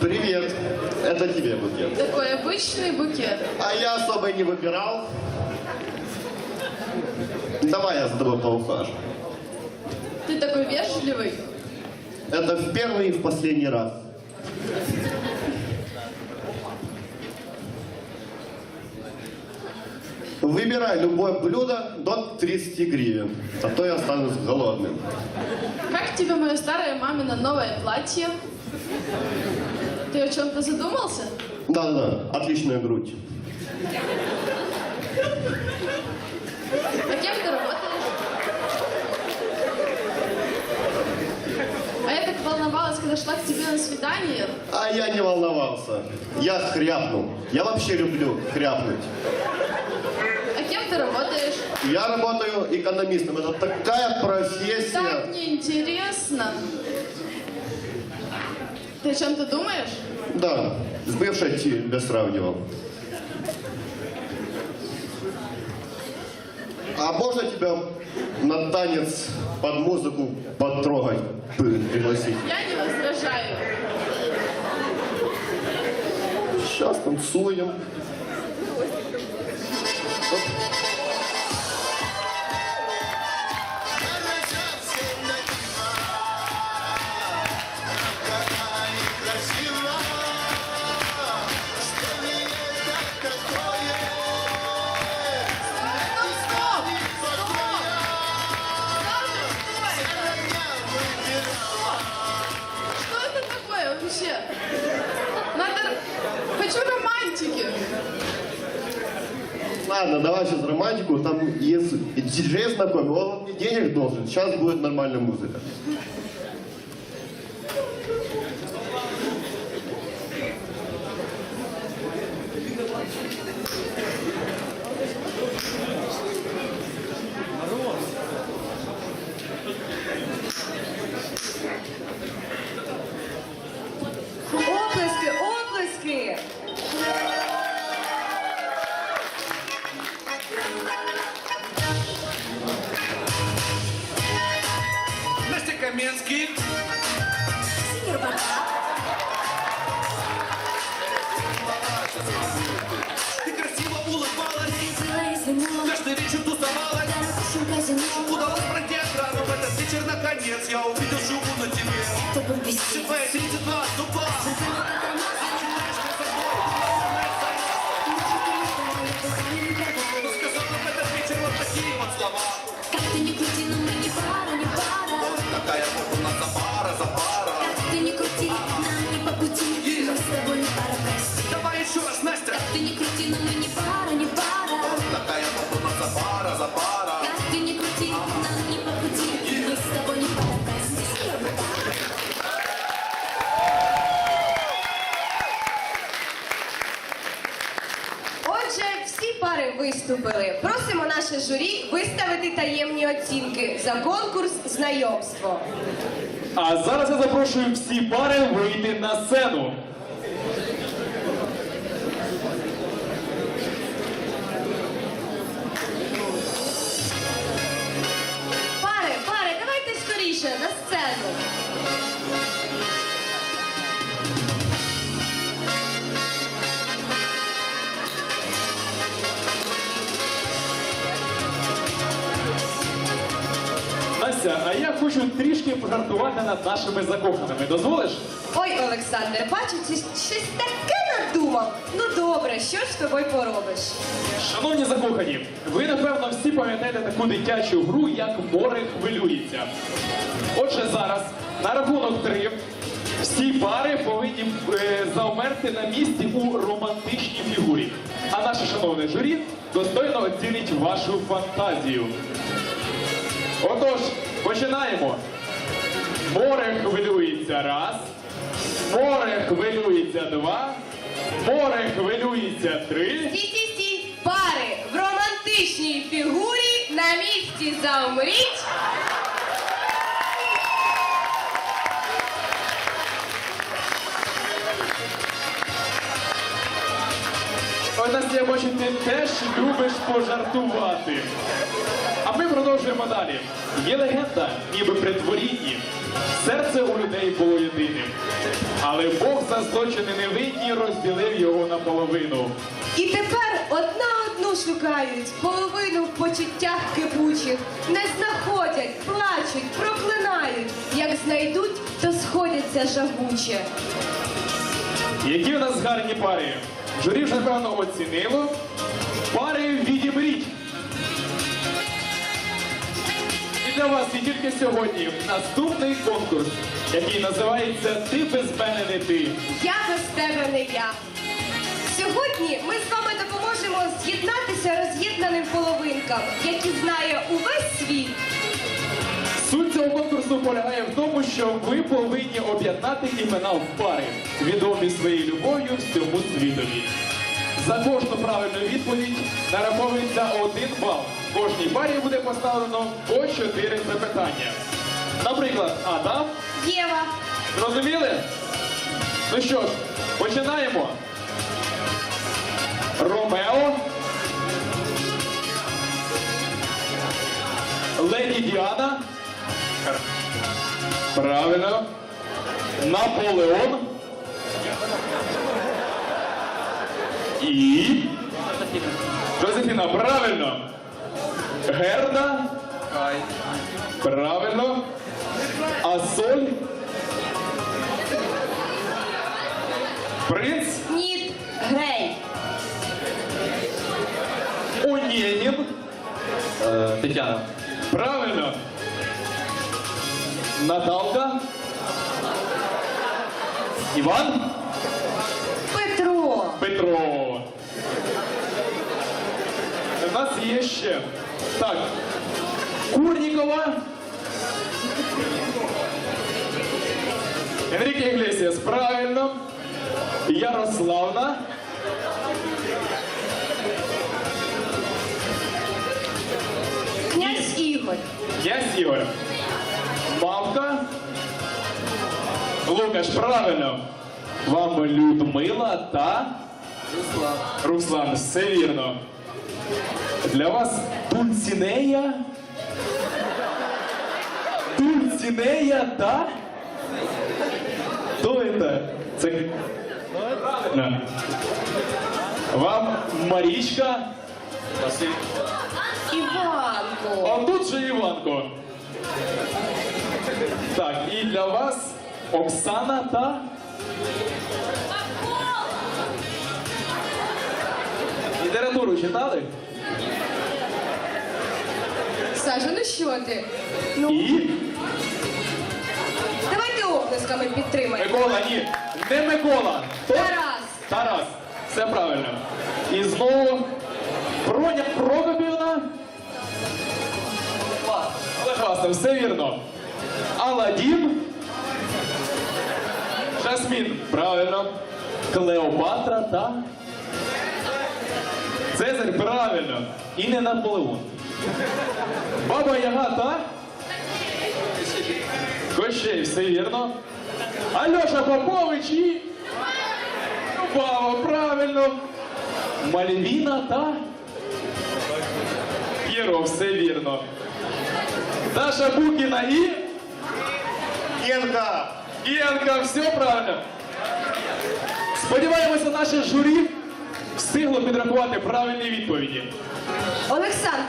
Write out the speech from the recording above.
Привет. Это тебе букет. Такой обычный букет. А я особо и не выбирал. Давай я за тобой поухажу. Ты такой вежливый. Это в первый и в последний раз. Выбирай любое блюдо до 30 гривен, а то я останусь голодным. Как тебе мое старое мамино новое платье? Ты о чем-то задумался? Да-да-да, отличная грудь. А кем ты работаешь? А я так волновалась, когда шла к тебе на свидание. А я не волновался. Я хряпнул. Я вообще люблю хряпнуть. А кем ты работаешь? Я работаю экономистом. Это такая профессия. Так неинтересно. Ты о чем-то думаешь? Да, с бывшей тебя сравнивал. А можно тебя на танец под музыку потрогать, пригласить? Я не возражаю. Сейчас танцуем. Ну, Хочу романтики. Ладно, давай сейчас романтику. Там есть диджей знакомый, он мне денег должен. Сейчас будет нормальная музыка. Настя Каменский. Ты красиво улыбалась, каждый вечер тусовалась. Удалось пройти охрану в этот вечер наконец. Я увидел шубу на тебе. Твоя 32 зуба. Виступили. Просимо наше журі виставити таємні оцінки за конкурс знайомство. А зараз я запрошую всі пари вийти на сцену. Настя, а я хочу трішки пожартувати над нашими закоханими. Дозволиш? Ой, Олександр, бачу, ти щось таке надумав. Ну добре, що ж з тобою поробиш? Шановні закохані, ви напевно всі пам'ятаєте таку дитячу гру, як море хвилюється. Отже, зараз на рахунок три всі пари повинні е, завмерти на місці у романтичній фігурі. А наше шановне журі достойно оцінить вашу фантазію. Отож, починаємо. Море хвилюється раз, море хвилюється два, море хвилюється три. Стій, пари в романтичній фігурі на місці Настя, я бачу, ти теж любиш пожартувати. А ми продовжуємо далі. Є легенда, ніби при творінні. Серце у людей було єдиним. Але Бог за злочини невинні розділив його наполовину. І тепер одна одну шукають, половину в почуттях кипучих. Не знаходять, плачуть, проклинають. Як знайдуть, то сходяться жагуче. Які в нас гарні пари. Журі вже певно оцінило. Для вас і тільки сьогодні наступний конкурс, який називається Ти без мене не ти. Я без тебе не я. Сьогодні ми з вами допоможемо з'єднатися роз'єднаним половинкам, які знає увесь світ. Суть цього конкурсу полягає в тому, що ви повинні об'єднати імена в пари, відомі своєю любов'ю всьому світові. За кожну правильну відповідь нараховується один бал. Кожній парі буде поставлено по чотири запитання. Наприклад, Адам. Єва, Зрозуміли? Ну що ж, починаємо. Ромео. Леді Діана. Правильно. Наполеон. І. Жозефіна, правильно. Герда. Правильно. Асоль. Принц Ніт, Грей, Онєнін. Тетяна. Правильно. Наталка. Іван. Петро, Петро. У нас є ще. Так. Курнікова. Енріке Іглесіас, правильно. Ярославна. князь Ігор, Князь Ігор. Мавка. Лукаш, правильно. Вам Людмила та Руслан. Руслан. Все вірно. Для вас Дульцінея. Дульцінея та. Хто це? Це. Правильно. Вам Марічка. Іванко, А тут же Іванко. Так, і для вас Оксана та. Літературу читали? Саша, ну що ти? І давайте оплесками підтримаємо. Микола, ні, не Микола. Хто? Тарас, Тарас. Все правильно. І знову Броня Прокопівна. Олег Василь, все вірно. Аладдін. Жасмін. Правильно. Клеопатра та. Цезарь, правильно. І не Наполеон. Баба Яга та. Кощей, все вірно. Альоша Попович і. Баба, правильно. Мальвіна та. П'єро, все вірно. Даша Букіна і. Генка! Янка, все правильно. Сподіваємося, наше журі встигло підрахувати правильні відповіді. Олександр,